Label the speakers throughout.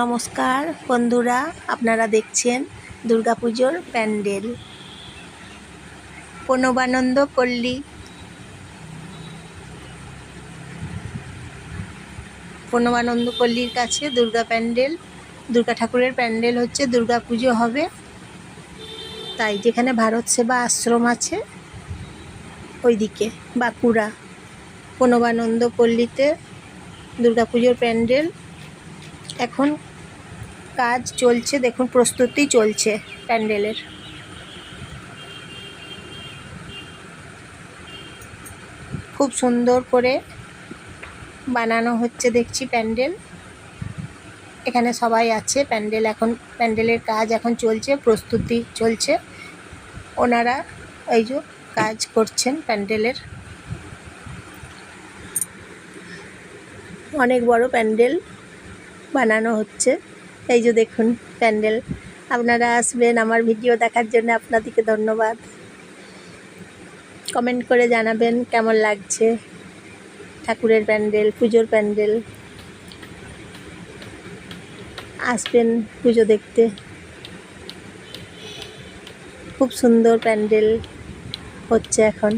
Speaker 1: নমস্কার, বন্ধুরা, আপনারা দেখছেন দুর্গাপুজোর প্যান্ডেল। প্রণবানন্দ পল্লী। প্রণবানন্দ পল্লীর কাছে দুর্গা প্যান্ডেল, দুর্গা ঠাকুরের প্যান্ডেল হচ্ছে দুর্গা পুজো হবে। তাই যেখানে ভারত সেবা আশ্রম আছে, ওইদিকে, বাঁকুড়া। প্রণবানন্দ পল্লীতে দুর্গা পুজোর প্যান্ডেল এখন কাজ চলছে, দেখুন প্রস্তুতি চলছে প্যান্ডেলের। খুব সুন্দর করে বানানো হচ্ছে, দেখছি প্যান্ডেল। এখানে সবাই আছে, প্যান্ডেল এখন, প্যান্ডেলের কাজ এখন চলছে, প্রস্তুতি চলছে। ওনারা এই যে কাজ করছেন প্যান্ডেলের। অনেক বড় প্যান্ডেল। বানানো হচ্ছে। এই যে দেখুন প্যান্ডেল। আপনারা আসবেন আমার ভিডিও দেখার জন্য। আপনাদেরকে ধন্যবাদ। কমেন্ট করে জানাবেন কেমন লাগছে ঠাকুরের প্যান্ডেল, পুজোর প্যান্ডেল। আসবেন পুজো দেখতে। খুব সুন্দর প্যান্ডেল হচ্ছে এখন।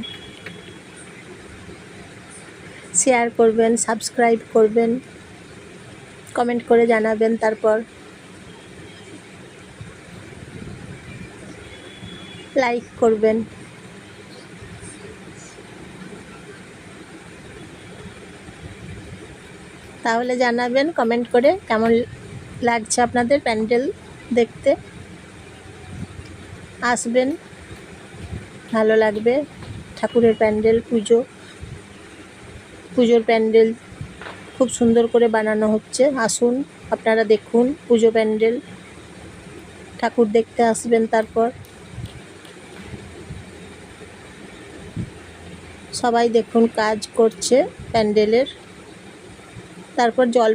Speaker 1: শেয়ার করবেন, সাবস্ক্রাইব করবেন। কমেন্ট করে জানাবেন তারপর। লাইক করবেন। তাহলে জানাবেন কমেন্ট করে কেমন লাগছে আপনাদের প্যান্ডেল দেখতে। আসবেন, ভালো লাগবে। ঠাকুরের প্যান্ডেল, পুজো। পুজোর প্যান্ডেল খুব সুন্দর করে বানানো হচ্ছে। আসুন, আপনারা দেখুন, পুজো প্যান্ডেল। ঠাকুর দেখতে আসবেন তারপর। সবাই দেখুন, কাজ করছে প্যান্ডেলের। তারপর জল